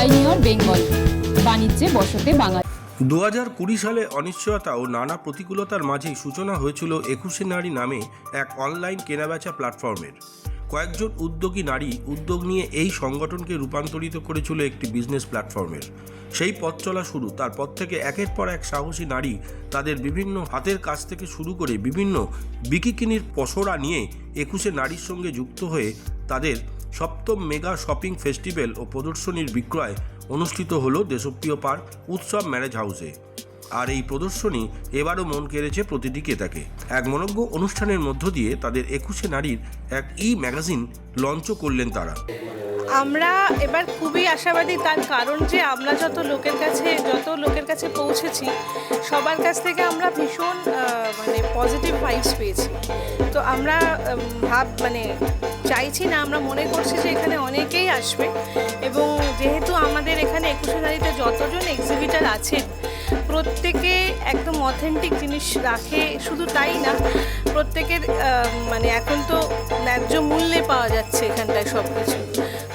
Pioneer Bengal. বাণিজ্যে বসতে বাঙালি। দু কুড়ি সালে অনিশ্চয়তা ও নানা প্রতিকূলতার মাঝেই সূচনা হয়েছিল একুশে নারী নামে এক অনলাইন কেনাবেচা প্ল্যাটফর্মের। কয়েকজন উদ্যোগী নারী উদ্যোগ নিয়ে এই সংগঠনকে রূপান্তরিত করেছিল একটি বিজনেস প্ল্যাটফর্মের। সেই পথ চলা শুরু, তারপর থেকে একের পর এক সাহসী নারী তাদের বিভিন্ন হাতের কাজ থেকে শুরু করে বিভিন্ন বিকিকিনির পসরা নিয়ে একুশে নারীর সঙ্গে যুক্ত হয়ে তাদের সপ্তম মেগা শপিং ফেস্টিভ্যাল ও প্রদর্শনীর বিক্রয় অনুষ্ঠিত হল দেশপ্রিয় পার্ক উৎসব ম্যারেজ হাউসে। আর এই প্রদর্শনী এবারও মন কেড়েছে প্রতিটি ক্রেতাকে। এক মনজ্ঞ অনুষ্ঠানের মধ্য দিয়ে তাদের একুশে নারীর এক ই ম্যাগাজিন লঞ্চও করলেন তারা। আমরা এবার খুবই আশাবাদী, তার কারণ যে আমরা যত লোকের কাছে, যত লোকের কাছে পৌঁছেছি, সবার কাছ থেকে আমরা ভীষণ মানে পজিটিভ ভাইবস পেয়েছি। তো আমরা ভাব মানে চাইছি না, আমরা মনে করছি যে এখানে অনেকেই আসবে এবং যেহেতু আমাদের এখানে একুশে নারীতে যতজন এক্সিবিটার আছেন প্রত্যেকে একদম অথেন্টিক জিনিস রাখে, শুধু তাই না, প্রত্যেকের মানে এখন তো ন্যায্য মূল্যে পাওয়া যাচ্ছে এখানটায় সব কিছু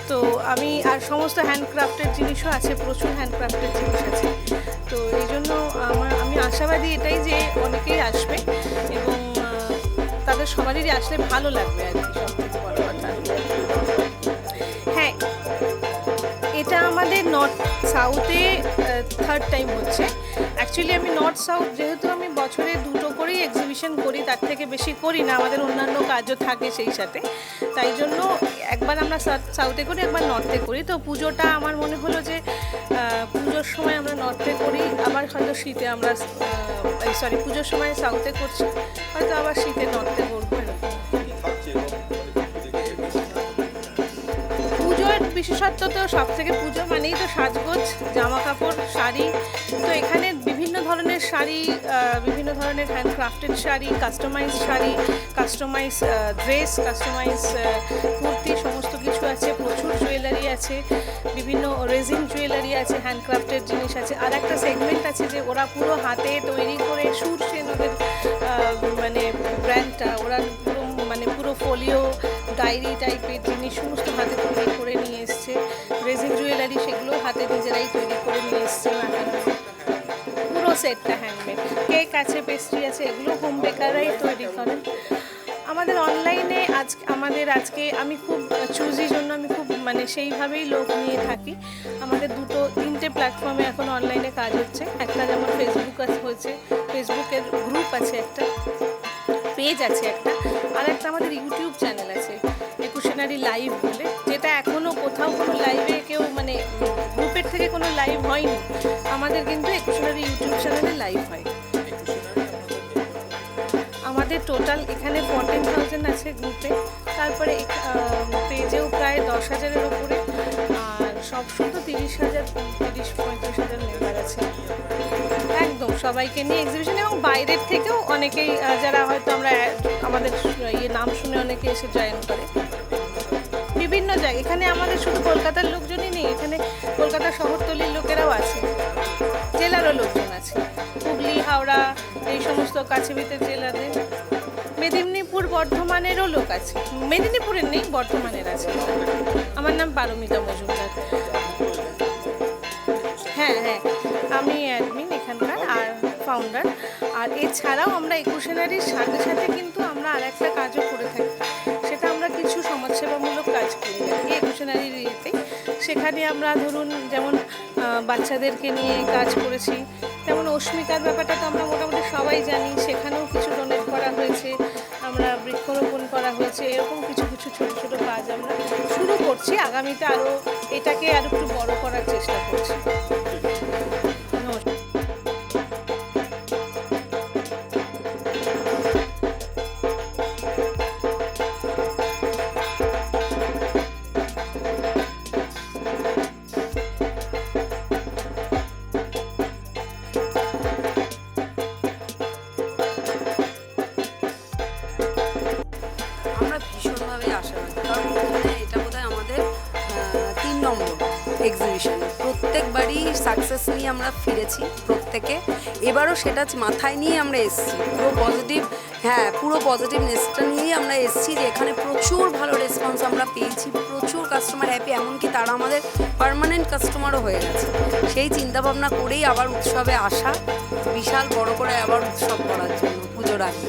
তো আমি, আর সমস্ত হ্যান্ডক্রাফটের জিনিসও আছে, প্রচুর হ্যান্ডক্রাফ্টের জিনিস আছে। তো এই জন্য আমার, আমি আশাবাদী এটাই যে অনেকেই আসবে এবং তাদের সবারই আসলে ভালো লাগবে আর কি সব থেকে বড় কথা। আমাদের নর্থ সাউথে থার্ড টাইম হচ্ছে। অ্যাকচুয়ালি আমি নর্থ সাউথ যেহেতু আমি বছরে দুটো করেই এক্সিবিশন করি, তার থেকে বেশি করি না, আমাদের অন্যান্য কাজও থাকে সেই সাথে। তাই জন্য একবার আমরা সাউথে করি, একবার নর্থে করি। তো পুজোটা আমার মনে হলো যে পুজোর সময় আমরা নর্থে করি, আবার হয়তো শীতে আমরা সরি পুজোর সময় সাউথে করছি, হয়তো আবার শীতে নর্থে করব এরকম। বিশেষত্ব তো সব থেকে পুজো মানেই তো সাজগোজ জামা কাপড় শাড়ি। তো এখানে বিভিন্ন ধরনের শাড়ি বিভিন্ন ধরনের handcrafted sari customize sari customize dress customize kurti, সমস্ত কিছু আছে, প্রচুর জুয়েলারি আছে, বিভিন্ন রেজিন জুয়েলারি আছে হ্যান্ডক্রাফটেড জিনিস আছে। আর একটা সেগমেন্ট আছে যে ওরা পুরো হাতে তৈরি করে সুর সেন ওদের মানে ব্র্যান্ডটা ওরা মানে পুরো ফোলিও ডায়েরি টাইপের জিনিস সমস্ত হাতে তৈরি করে নিয়ে এসছে রেজিন জুয়েলারি সেগুলো হাতে নিজেরাই তৈরি করে নিয়ে এসছে পুরো সেটটা হ্যান্ডমেড কেক আছে পেস্ট্রি আছে, এগুলো হোম বেকাররাই তৈরি করেন। আমাদের অনলাইনে আজ, আমাদের আজকে আমি খুব চুজি জন্য আমি খুব মানে সেইভাবেই লোক নিয়ে থাকি। আমাদের দুটো, তিনটে প্ল্যাটফর্মে এখন অনলাইনে কাজ হচ্ছে। একটা যেমন ফেসবুক আছে, হয়েছে। ফেসবুকের গ্রুপ আছে একটা। পেজ আছে একটা, আর একটা আমাদের ইউটিউব চ্যানেল আছে, একুশনারি লাইভ বলে, যেটা এখনও কোথাও কোনো লাইভে কেউ মানে গ্রুপের থেকে কোনো লাইভ হয়নি। আমাদের কিন্তু একুশনারি ইউটিউব চ্যানেলে লাইভ হয়। আমাদের টোটাল এখানে ফোরটিন থাউজেন্ড আছে গ্রুপে তারপরে পেজেও প্রায় দশ হাজারের ওপরে, আর সব শুধু তিরিশ হাজার সবাইকে নিয়ে এক্সিবিশন এবং বাইরের থেকেও অনেকেই যারা হয়তো আমরা, আমাদের ইয়ে নাম শুনে অনেকে এসে জয়েন করে। বিভিন্ন জায়গায় এখানে আমাদের শুধু কলকাতার লোকজনই নেই, এখানে কলকাতা শহরতলির লোকেরাও আছে, জেলারও লোকজন আছে। হুগলি, হাওড়া, এই সমস্ত কাছে ভিতরে জেলাদের। মেদিনীপুর বর্ধমানেরও লোক আছে, মেদিনীপুরের নেই, বর্ধমানের আছে। আমার নাম পারমিতা মজুমদার। হ্যাঁ হ্যাঁ আমি ফাউন্ডার আর এছাড়াও আমরা একুশেনারির সাথে সাথে কিন্তু আমরা আর একটা কাজও করে থাকি। সেটা আমরা কিছু সমাজসেবামূলক কাজ করি। আর কি একুশেনারির ইয়েতে। সেখানে আমরা ধরুন যেমন বাচ্চাদেরকে নিয়ে কাজ করেছি। তেমন অস্মিতার ব্যাপারটা তো আমরা মোটামুটি সবাই জানি। সেখানেও কিছু ডোনেট করা হয়েছে। আমরা বৃক্ষরোপণ করা হয়েছে। এরকম কিছু কিছু ছোট ছোট কাজ আমরা শুরু করছি। আগামীতে আরও এটাকে আরও একটু বড় করার চেষ্টা করছি। এক্সিবিশন প্রত্যেকবারই সাকসেস নিয়ে আমরা ফিরেছি প্রত্যেকে। এবারও সেটা মাথায় নিয়ে আমরা এসেছি। পুরো পজিটিভ হ্যাঁ পুরো পজিটিভনেসটা নিয়েই আমরা এসেছি যে এখানে প্রচুর ভালো রেসপন্স আমরা পেয়েছি, প্রচুর কাস্টমার হ্যাপি এমনকি তারা আমাদের পার্মানেন্ট কাস্টমারও হয়ে গেছে। সেই চিন্তাভাবনা করেই আবার উৎসবে আসা, বিশাল বড় করে আবার উৎসব করার জন্য, পুজোর আগে।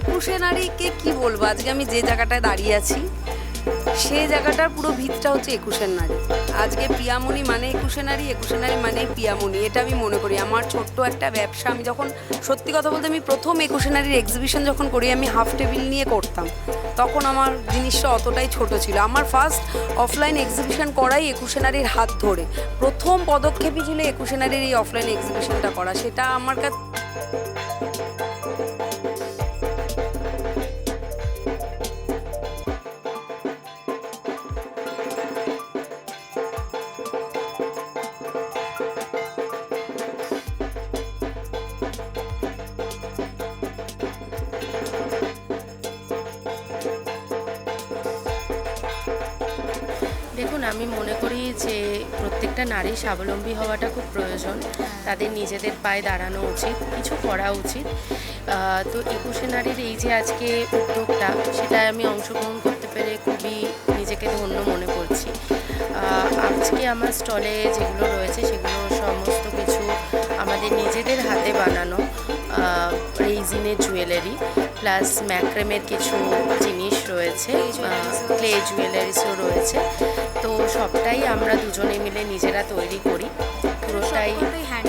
একুশে নারীকে কি বলব? আজকে আমি যে জায়গাটায় দাঁড়িয়ে আছি সেই জায়গাটার পুরো ভিতটা হচ্ছে একুশের নারী। আজকে পিয়ামণি মানে একুশে নারী একুশে নারী মানে পিয়ামণি, এটা আমি মনে করি। আমার ছোট্ট একটা ব্যবসা, আমি যখন সত্যি কথা বলতে আমি প্রথম একুশে নারীর এক্সিবিশন যখন করি, আমি হাফ টেবিল নিয়ে করতাম। তখন আমার জিনিসটা অতটাই ছোট ছিল। আমার ফার্স্ট অফলাইন এক্সিবিশন করাই একুশে নারীর হাত ধরে। প্রথম পদক্ষেপই ছিল একুশে নারীর এই অফলাইন এক্সিবিশনটা করা। সেটা আমার কাছে দেখুন, আমি মনে করি যে প্রত্যেকটা নারী স্বাবলম্বী হওয়াটা খুব প্রয়োজন। তাদের নিজেদের পায়ে দাঁড়ানো উচিত, কিছু করা উচিত। তো একুশে নারীর এই যে আজকে উদ্যোগটা, সেটায় আমি অংশগ্রহণ করতে পেরে খুবই নিজেকে ধন্য মনে করছি। আজকে আমার স্টলে যেগুলো রয়েছে, সেগুলো সমস্ত কিছু আমাদের নিজেদের হাতে বানানো রেইজিনের জুয়েলারি। প্লাস ম্যাক্রেমের কিছু জিনিস রয়েছে ক্লে জুয়েলারিসও রয়েছে। তো সবটাই আমরা দুজনে মিলে নিজেরা তৈরি করি। পুরোটাই হ্যাঁ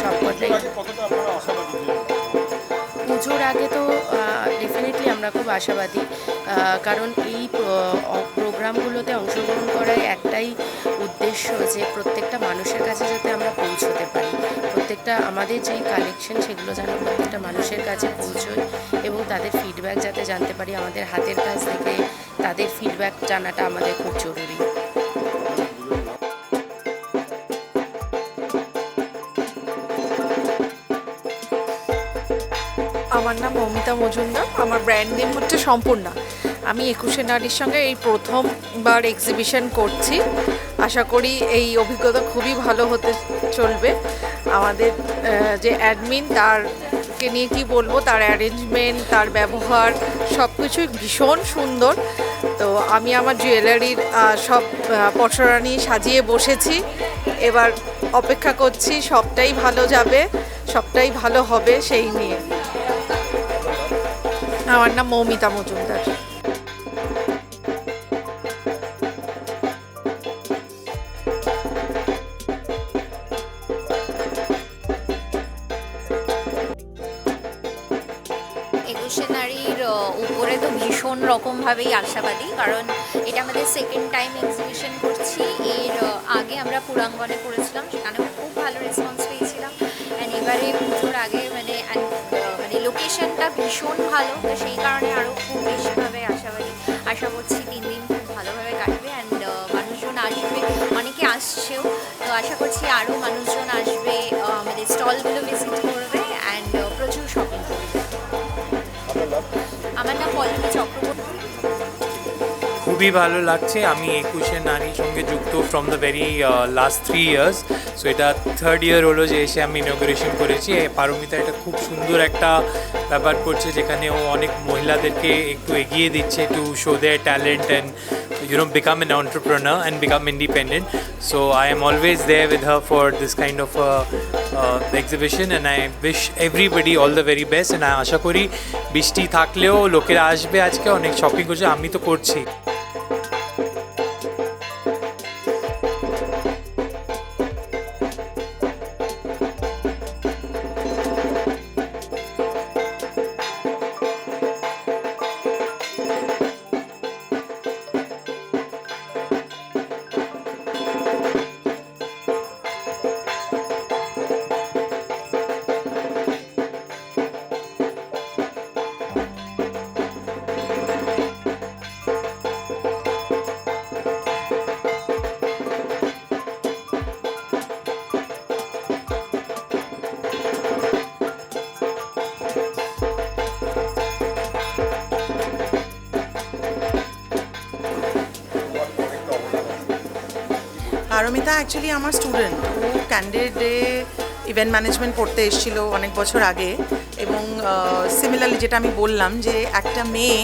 সবকটাই। পুজোর আগে তো ডেফিনেটলি আমরা খুব আশাবাদী কারণ এই প্রোগ্রামগুলোতে অংশগ্রহণ করার একটাই উদ্দেশ্য যে প্রত্যেকটা মানুষের কাছে যাতে আমরা পৌঁছতে পারি। প্রত্যেকটা আমাদের যেই কালেকশন সেগুলো যেন প্রত্যেকটা মানুষের কাছে পৌঁছয় এবং তাদের ফিডব্যাক যাতে জানতে পারি আমাদের হাতের কাছ থেকে তাদের ফিডব্যাক জানাটা আমাদের খুব জরুরি। আমার নাম মমিতা মজুমদার, আমার ব্র্যান্ড নেম হচ্ছে সম্পূর্ণা। আমি একুশে নারীর সঙ্গে এই প্রথমবার এক্সিবিশন করছি। আশা করি এই অভিজ্ঞতা খুবই ভালো হতে চলবে। আমাদের যে অ্যাডমিন তারকে নিয়ে কী বলব, তার অ্যারেঞ্জমেন্ট তার ব্যবহার সব কিছুই ভীষণ সুন্দর। তো আমি আমার জুয়েলারির সব পসরা নিয়ে সাজিয়ে বসেছি। এবার অপেক্ষা করছি, সবটাই ভালো যাবে, সবটাই ভালো হবে সেই নিয়ে। আমার নাম মৌমিতা মজুমদার। উপরে তো ভীষণ রকমভাবেই আশাবাদী, কারণ এটা আমাদের সেকেন্ড টাইম এক্সিবিশন করছি। এর আগে আমরা পুরাঙ্গনে করেছিলাম সেখানে খুব ভালো রেসপন্স পেয়েছিলাম। অ্যান্ড এবারে পুজোর আগে মানে মানে লোকেশনটা ভীষণ ভালো, তো সেই কারণে আরও খুব বেশিভাবে আশাবাদী। আশা করছি তিন দিন খুব ভালোভাবে কাটবে অ্যান্ড মানুষজন আসবে, অনেকে আসছেও। তো আশা করছি আরও মানুষজন আসবে আমাদের স্টলগুলো ভিজিট খুবই ভালো লাগছে। আমি একুশে নারীর সঙ্গে যুক্ত from the very last three years so এটা থার্ড ইয়ার হলো যে এসে আমি ইনগ্রেশন করেছি। পারমিতা এটা খুব সুন্দর একটা ব্যাপার করছে যেখানে ও অনেক মহিলাদেরকে একটু এগিয়ে দিচ্ছে to show their talent and you know become an entrepreneur and become independent so i am always there with her for this kind of uh, uh, exhibition and i wish everybody all the very আশা করি বৃষ্টি থাকলেও লোকেরা আসবে আজকে। অনেক shopping করছে। আমি তো করছি। পারমিতা অ্যাকচুয়ালি আমার স্টুডেন্ট ও ক্যান্ডিডে ইভেন্ট ম্যানেজমেন্ট পড়তে এসেছিল অনেক বছর আগে এবং সিমিলারলি যেটা আমি বললাম যে একটা মেয়ে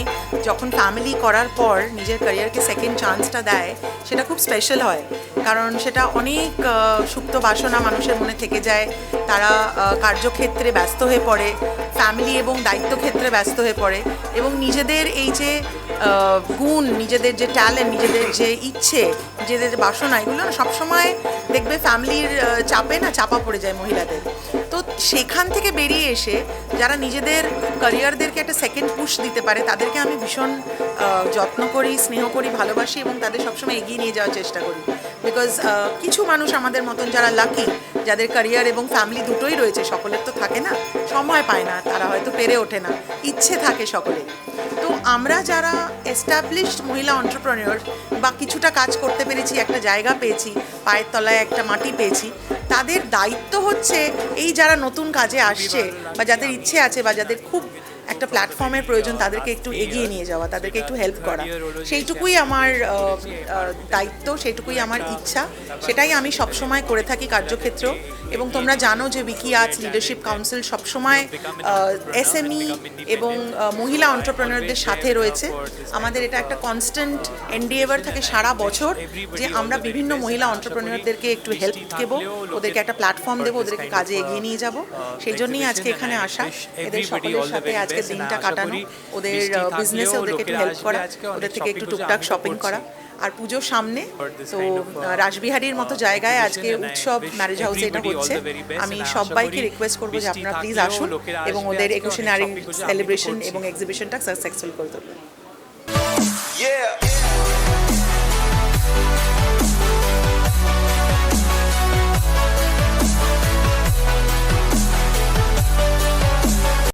যখন ফ্যামিলি করার পর নিজের ক্যারিয়ারকে সেকেন্ড চান্সটা দেয়, সেটা খুব স্পেশাল হয়। কারণ সেটা অনেক সুপ্ত বাসনা মানুষের মনে থেকে যায়। তারা কার্যক্ষেত্রে ব্যস্ত হয়ে পড়ে ফ্যামিলি এবং দায়িত্বক্ষেত্রে ব্যস্ত হয়ে পড়ে এবং নিজেদের এই যে গুণ, নিজেদের যে ট্যালেন্ট নিজেদের যে ইচ্ছে নিজেদের যে বাসনা, এগুলো না সবসময় দেখবে ফ্যামিলির চাপে না চাপা পড়ে যায় মহিলাদের। তো সেখান থেকে বেরিয়ে এসে যারা নিজেদের ক্যারিয়ারদেরকে একটা সেকেন্ড পুশ দিতে পারে, তাদেরকে আমি ভীষণ যত্ন করি, স্নেহ করি, ভালোবাসি এবং তাদের সবসময় এগিয়ে নিয়ে যাওয়ার চেষ্টা করি। বিকজ কিছু মানুষ আমাদের মতন যারা লাকি যাদের ক্যারিয়ার এবং ফ্যামিলি দুটোই রয়েছে, সকলের তো থাকে না, সময় পায় না, তারা হয়তো পেরে ওঠে না, ইচ্ছে থাকে সকলের আমরা যারা এস্টাবলিশড মহিলা অন্টারপ্রেনিয়র বা কিছুটা কাজ করতে পেরেছি, একটা জায়গা পেয়েছি, পায়ের তলায় একটা মাটি পেয়েছি, তাদের দায়িত্ব হচ্ছে এই যারা নতুন কাজে আসছে বা যাদের ইচ্ছে আছে বা যাদের খুব একটা প্ল্যাটফর্মের প্রয়োজন, তাদেরকে একটু এগিয়ে নিয়ে যাওয়া, তাদেরকে একটু হেল্প করা। সেইটুকুই আমার দায়িত্ব, সেইটুকুই আমার ইচ্ছা। সেটাই আমি সবসময় করে থাকি কার্যক্ষেত্র। এবং তোমরা জানো যে উইকি আর্টস লিডারশিপ কাউন্সিল সবসময় এসএমই এবং মহিলা অন্টারপ্রেনারদের সাথে রয়েছে। আমাদের এটা একটা কনস্ট্যান্ট এনডিএভার থাকে সারা বছর যে আমরা বিভিন্ন মহিলা অন্টারপ্রেনারদেরকে একটু হেল্প দেবো, ওদেরকে একটা প্ল্যাটফর্ম দেবো, ওদেরকে কাজে এগিয়ে নিয়ে যাব। সেই জন্যই আজকে এখানে আসা। এদের সকলের সাথে আজকে দিনটা কাটানো, ওদের বিজনেসে ওদেরকে একটু হেল্প করা, ওদের থেকে একটু টুকটাক শপিং করা। আর পুজোর সামনে তো আহ, রাসবিহারীর মতো জায়গায় আজকে উৎসব ম্যারেজ হাউসে এটা হচ্ছে আমি সবাইকে রিকোয়েস্ট করব যে আপনারা প্লিজ আসুন এবং ওদের একুশে নারী সেলিব্রেশন এবং এক্সিবিশনটা সাকসেসফুল করে দেবেন.